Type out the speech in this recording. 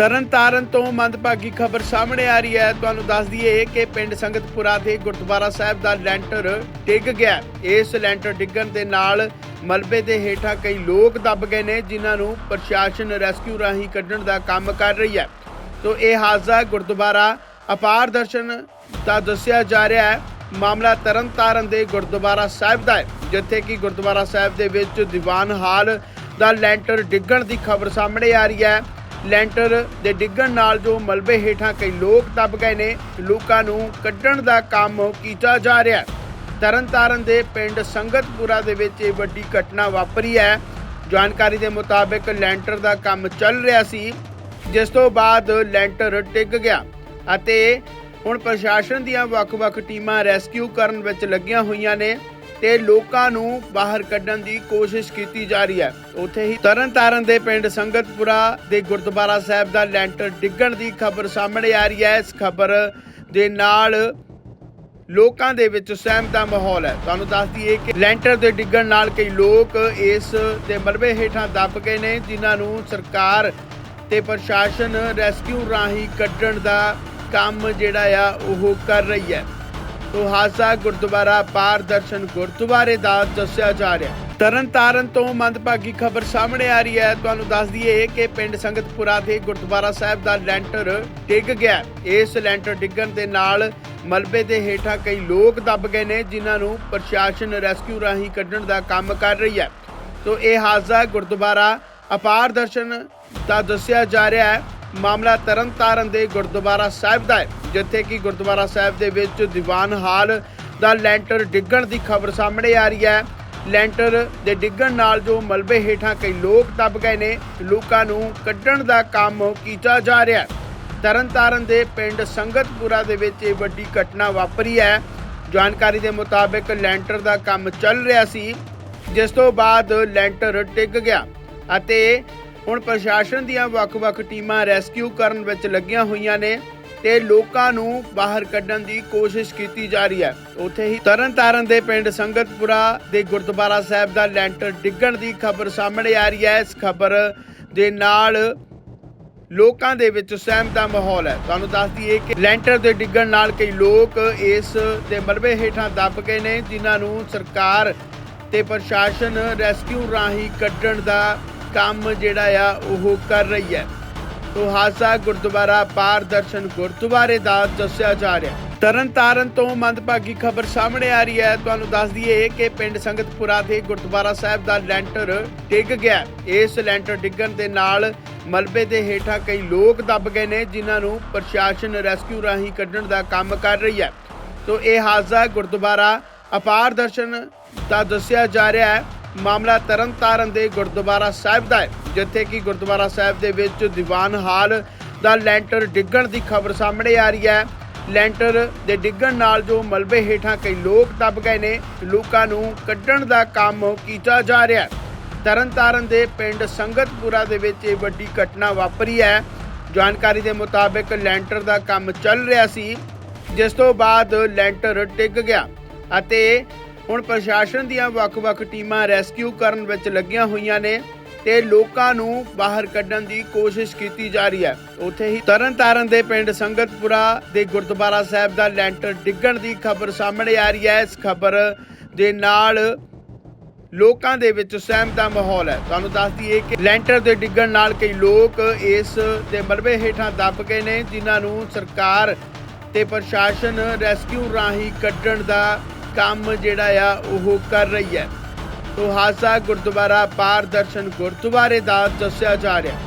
ਤਰਨਤਾਰਨ ਤੋਂ ਮੰਦਭਾਗੀ ਖਬਰ ਸਾਹਮਣੇ ਆ ਰਹੀ ਹੈ। ਤੁਹਾਨੂੰ ਦੱਸ ਦਈਏ ਕਿ ਪਿੰਡ ਸੰਗਤਪੁਰਾ ਦੇ ਗੁਰਦੁਆਰਾ ਸਾਹਿਬ ਦਾ ਲੈਂਟਰ ਡਿੱਗ ਗਿਆ ਇਸ ਲੈਂਟਰ ਡਿੱਗਣ ਦੇ ਨਾਲ ਮਲਬੇ ਦੇ ਹੇਠਾਂ ਕਈ ਲੋਕ ਦੱਬ ਗਏ ਨੇ, ਜਿਨ੍ਹਾਂ ਨੂੰ ਪ੍ਰਸ਼ਾਸਨ ਰੈਸਕਿਊ ਰਾਹੀਂ ਕੱਢਣ ਦਾ ਕੰਮ ਕਰ ਰਹੀ ਹੈ। ਤੋ ਇਹ ਹਾਦਸਾ ਗੁਰਦੁਆਰਾ ਅਪਾਰ ਦਰਸ਼ਨ ਦਾ ਦੱਸਿਆ ਜਾ ਰਿਹਾ ਹੈ। ਮਾਮਲਾ ਤਰਨਤਾਰਨ ਦੇ ਗੁਰਦੁਆਰਾ ਸਾਹਿਬ ਦਾ ਹੈ, ਜਿੱਥੇ ਕਿ ਗੁਰਦੁਆਰਾ ਸਾਹਿਬ ਦੇ ਵਿੱਚ ਦੀਵਾਨ ਹਾਲ ਦਾ ਲੈਂਟਰ ਡਿੱਗਣ ਦੀ ਖਬਰ ਸਾਹਮਣੇ ਆ ਰਹੀ ਹੈ। ਲੈਂਟਰ ਦੇ ਡਿੱਗਣ ਨਾਲ ਜੋ ਮਲਬੇ ਹੇਠਾਂ ਕਈ ਲੋਕ ਦੱਬ ਗਏ ਨੇ, ਲੋਕਾਂ ਨੂੰ ਕੱਢਣ ਦਾ ਕੰਮ ਕੀਤਾ ਜਾ ਰਿਹਾ ਹੈ। ਤਰਨਤਾਰਨ ਦੇ ਪਿੰਡ ਸੰਗਤਪੁਰਾ ਦੇ ਵਿੱਚ ਇਹ ਵੱਡੀ ਘਟਨਾ ਵਾਪਰੀ ਹੈ। ਜਾਣਕਾਰੀ ਦੇ ਮੁਤਾਬਕ ਲੈਂਟਰ ਦਾ ਕੰਮ ਚੱਲ ਰਿਹਾ ਸੀ, ਜਿਸ ਤੋਂ ਬਾਅਦ ਲੈਂਟਰ ਡਿੱਗ ਗਿਆ ਅਤੇ ਹੁਣ ਪ੍ਰਸ਼ਾਸਨ ਦੀਆਂ ਵੱਖ-ਵੱਖ ਟੀਮਾਂ ਰੈਸਕਿਊ ਕਰਨ ਵਿੱਚ ਲੱਗੀਆਂ ਹੋਈਆਂ ਨੇ। ਤੇ ਲੋਕਾਂ ਨੂੰ ਬਾਹਰ ਕੱਢਣ ਦੀ ਕੋਸ਼ਿਸ਼ ਕੀਤੀ ਜਾ ਰਹੀ ਹੈ। ਉੱਥੇ ਹੀ ਤਰਨਤਾਰਨ ਦੇ ਪਿੰਡ ਸੰਗਤਪੁਰਾ ਦੇ ਗੁਰਦੁਆਰਾ ਸਾਹਿਬ ਦਾ ਲੈਂਟਰ ਡਿੱਗਣ ਦੀ ਖਬਰ ਸਾਹਮਣੇ ਆ ਰਹੀ ਹੈ। ਇਸ ਖਬਰ ਦੇ ਨਾਲ ਲੋਕਾਂ ਦੇ ਵਿੱਚ ਸਹਿਮ ਦਾ ਮਾਹੌਲ ਹੈ। ਤੁਹਾਨੂੰ ਦੱਸ ਦਈਏ ਕਿ ਲੈਂਟਰ ਦੇ ਡਿੱਗਣ ਨਾਲ ਕਈ ਲੋਕ ਇਸ ਦੇ ਮਲਬੇ ਹੇਠਾਂ ਦੱਬ ਗਏ ਨੇ, ਜਿਨ੍ਹਾਂ ਨੂੰ ਸਰਕਾਰ ਤੇ ਪ੍ਰਸ਼ਾਸਨ ਰੈਸਕਿਊ ਰਾਹੀਂ ਕੱਢਣ ਦਾ ਕੰਮ ਜਿਹੜਾ ਆ ਉਹ ਕਰ ਰਹੀ ਹੈ। ਹਾਦਸਾ ਗੁਰਦੁਆਰਾ ਪਾਰ ਦਰਸ਼ਨ ਗੁਰਦੁਆਰੇ ਦਾ ਦੱਸਿਆ ਜਾ ਰਿਹਾ ਤਰਨਤਾਰਨ ਤੋਂ ਮੰਦਭਾਗੀ ਖਬਰ ਸਾਹਮਣੇ ਆ ਰਹੀ ਹੈ। ਤੁਹਾਨੂੰ ਦੱਸ ਦਈਏ ਕਿ ਪਿੰਡ ਸੰਗਤਪੁਰਾ ਦੇ ਗੁਰਦੁਆਰਾ ਸਾਹਿਬ ਦਾ ਲੈਂਟਰ ਡਿੱਗ ਗਿਆ ਇਸ ਲੈਂਟਰ ਡਿੱਗਣ ਦੇ ਨਾਲ ਮਲਬੇ ਦੇ ਹੇਠਾਂ ਕਈ ਲੋਕ ਦੱਬ ਗਏ ਨੇ, ਜਿਨ੍ਹਾਂ ਨੂੰ ਪ੍ਰਸ਼ਾਸਨ ਰੈਸਕਿਊ ਰਾਹੀਂ ਕੱਢਣ ਦਾ ਕੰਮ ਕਰ ਰਹੀ ਹੈ। ਤੋਂ ਇਹ ਹਾਦਸਾ ਗੁਰਦੁਆਰਾ ਅਪਾਰ ਦਰਸ਼ਨ ਦਾ ਦੱਸਿਆ ਜਾ ਰਿਹਾ ਹੈ। ਮਾਮਲਾ ਤਰਨਤਾਰਨ ਦੇ ਗੁਰਦੁਆਰਾ ਸਾਹਿਬ ਦਾ ਹੈ, ਜਿੱਥੇ ਕਿ ਗੁਰਦੁਆਰਾ ਸਾਹਿਬ ਦੇ ਵਿੱਚ ਦੀਵਾਨ ਹਾਲ ਦਾ ਲੈਂਟਰ ਡਿੱਗਣ ਦੀ ਖਬਰ ਸਾਹਮਣੇ ਆ ਰਹੀ ਹੈ। ਲੈਂਟਰ ਦੇ ਡਿੱਗਣ ਨਾਲ ਜੋ ਮਲਬੇ ਹੇਠਾਂ ਕਈ ਲੋਕ ਦੱਬ ਗਏ ਨੇ, ਲੋਕਾਂ ਨੂੰ ਕੱਢਣ ਦਾ ਕੰਮ ਕੀਤਾ ਜਾ ਰਿਹਾ ਹੈ। ਤਰਨਤਾਰਨ ਦੇ ਪਿੰਡ ਸੰਗਤਪੁਰਾ ਦੇ ਵਿੱਚ ਇਹ ਵੱਡੀ ਘਟਨਾ ਵਾਪਰੀ ਹੈ। ਜਾਣਕਾਰੀ ਦੇ ਮੁਤਾਬਕ ਲੈਂਟਰ ਦਾ ਕੰਮ ਚੱਲ ਰਿਹਾ ਸੀ, ਜਿਸ ਤੋਂ ਬਾਅਦ ਲੈਂਟਰ ਡਿੱਗ ਗਿਆ। ਅਤੇ ਹੁਣ ਪ੍ਰਸ਼ਾਸਨ ਦੀਆਂ ਵੱਖ-ਵੱਖ ਟੀਮਾਂ ਰੈਸਕਿਊ ਕਰਨ ਵਿੱਚ ਲੱਗੀਆਂ ਹੋਈਆਂ ਨੇ ਤੇ ਲੋਕਾਂ ਨੂੰ ਬਾਹਰ ਕੱਢਣ ਦੀ ਕੋਸ਼ਿਸ਼ ਕੀਤੀ ਜਾ ਰਹੀ ਹੈ। ਉੱਥੇ ਹੀ ਤਰਨਤਾਰਨ ਦੇ ਪਿੰਡ ਸੰਗਤਪੁਰਾ ਦੇ ਗੁਰਦੁਆਰਾ ਸਾਹਿਬ ਦਾ ਲੈਂਟਰ ਡਿੱਗਣ ਦੀ ਖਬਰ ਸਾਹਮਣੇ ਆ ਰਹੀ ਹੈ। ਇਸ ਖਬਰ ਦੇ ਨਾਲ ਲੋਕਾਂ ਦੇ ਵਿੱਚ ਸਹਿਮ ਦਾ ਮਾਹੌਲ ਹੈ। ਤੁਹਾਨੂੰ ਦੱਸ ਦਈਏ ਕਿ ਲੈਂਟਰ ਦੇ ਡਿੱਗਣ ਨਾਲ ਕਈ ਲੋਕ ਇਸ ਦੇ ਮਲਬੇ ਹੇਠਾਂ ਦੱਬ ਗਏ ਨੇ, ਜਿਨ੍ਹਾਂ ਨੂੰ ਸਰਕਾਰ ਤੇ ਪ੍ਰਸ਼ਾਸਨ ਰੈਸਕਿਊ ਰਾਹੀਂ ਕੱਢਣ ਦਾ ਕੰਮ ਜਿਹੜਾ ਆ, ਉਹ ਕਰ ਰਹੀ ਹੈ। ਤੋ ਹਾਦਸਾ ਗੁਰਦੁਆਰਾ ਪਾਰ ਦਰਸ਼ਨ ਗੁਰਦੁਆਰੇ ਦਾ ਦੱਸਿਆ ਜਾ ਰਿਹਾ ਤਰਨਤਾਰਨ ਤੋਂ ਮੰਦਭਾਗੀ ਖਬਰ ਸਾਹਮਣੇ ਆ ਰਹੀ ਹੈ। ਤੁਹਾਨੂੰ ਦੱਸ ਦਈਏ ਕਿ ਪਿੰਡ ਸੰਗਤਪੁਰਾ ਦੇ ਗੁਰਦੁਆਰਾ ਸਾਹਿਬ ਦਾ ਲੈਂਟਰ ਡਿੱਗ ਗਿਆ ਇਸ ਲੈਂਟਰ ਡਿੱਗਣ ਦੇ ਨਾਲ ਮਲਬੇ ਦੇ ਹੇਠਾਂ ਕਈ ਲੋਕ ਦੱਬ ਗਏ ਨੇ, ਜਿਨ੍ਹਾਂ ਨੂੰ ਪ੍ਰਸ਼ਾਸਨ ਰੈਸਕਿਊ ਰਾਹੀਂ ਕੱਢਣ ਦਾ ਕੰਮ ਕਰ ਰਹੀ ਹੈ। ਤੋ ਇਹ ਹਾਦਸਾ ਗੁਰਦੁਆਰਾ ਅਪਾਰ ਦਰਸ਼ਨ ਦਾ ਦੱਸਿਆ ਜਾ ਰਿਹਾ ਹੈ। ਮਾਮਲਾ ਤਰਨਤਾਰਨ ਦੇ ਗੁਰਦੁਆਰਾ ਸਾਹਿਬ ਦਾ ਹੈ, ਜਿੱਥੇ ਕਿ ਗੁਰਦੁਆਰਾ ਸਾਹਿਬ ਦੇ ਵਿੱਚ ਦੀਵਾਨ ਹਾਲ ਦਾ ਲੈਂਟਰ ਡਿੱਗਣ ਦੀ ਖਬਰ ਸਾਹਮਣੇ ਆ ਰਹੀ ਹੈ। ਲੈਂਟਰ ਦੇ ਡਿੱਗਣ ਨਾਲ ਜੋ ਮਲਬੇ ਹੇਠਾਂ ਕਈ ਲੋਕ ਦੱਬ ਗਏ ਨੇ, ਲੋਕਾਂ ਨੂੰ ਕੱਢਣ ਦਾ ਕੰਮ ਕੀਤਾ ਜਾ ਰਿਹਾ ਹੈ। ਤਰਨਤਾਰਨ ਦੇ ਪਿੰਡ ਸੰਗਤਪੁਰਾ ਦੇ ਵਿੱਚ ਇਹ ਵੱਡੀ ਘਟਨਾ ਵਾਪਰੀ ਹੈ। ਜਾਣਕਾਰੀ ਦੇ ਮੁਤਾਬਕ ਲੈਂਟਰ ਦਾ ਕੰਮ ਚੱਲ ਰਿਹਾ ਸੀ, ਜਿਸ ਤੋਂ ਬਾਅਦ ਲੈਂਟਰ ਡਿੱਗ ਗਿਆ ਅਤੇ ਹੁਣ ਪ੍ਰਸ਼ਾਸਨ ਦੀਆਂ ਵੱਖ-ਵੱਖ ਟੀਮਾਂ ਰੈਸਕਿਊ ਕਰਨ ਵਿੱਚ ਲੱਗੀਆਂ ਹੋਈਆਂ ਨੇ ਤੇ ਲੋਕਾਂ ਨੂੰ ਬਾਹਰ ਕੱਢਣ ਦੀ ਕੋਸ਼ਿਸ਼ ਕੀਤੀ ਜਾ ਰਹੀ ਹੈ। ਉੱਥੇ ਹੀ ਤਰਨਤਾਰਨ ਦੇ ਪਿੰਡ ਸੰਗਤਪੁਰਾ ਦੇ ਗੁਰਦੁਆਰਾ ਸਾਹਿਬ ਦਾ ਲੈਂਟਰ ਡਿੱਗਣ ਦੀ ਖਬਰ ਸਾਹਮਣੇ ਆ ਰਹੀ ਹੈ। ਇਸ ਖਬਰ ਦੇ ਨਾਲ ਲੋਕਾਂ ਦੇ ਵਿੱਚ ਸਹਿਮ ਦਾ ਮਾਹੌਲ ਹੈ। ਤੁਹਾਨੂੰ ਦੱਸ ਦਈਏ ਕਿ ਲੈਂਟਰ ਦੇ ਡਿੱਗਣ ਨਾਲ ਕਈ ਲੋਕ ਇਸ ਦੇ ਮਲਬੇ ਹੇਠਾਂ ਦੱਬ ਗਏ ਨੇ, ਜਿਨ੍ਹਾਂ ਨੂੰ ਸਰਕਾਰ ਤੇ ਪ੍ਰਸ਼ਾਸਨ ਰੈਸਕਿਊ ਰਾਹੀਂ ਕੱਢਣ ਦਾ ਕੰਮ ਜਿਹੜਾ ਆ, ਉਹ ਕਰ ਰਹੀ ਹੈ। ਤੋ ਹਾਦਸਾ ਗੁਰਦੁਆਰਾ ਪਾਰਦਰਸ਼ਨ ਗੁਰਦੁਆਰੇ ਦਾ ਦੱਸਿਆ ਜਾ ਰਿਹਾ।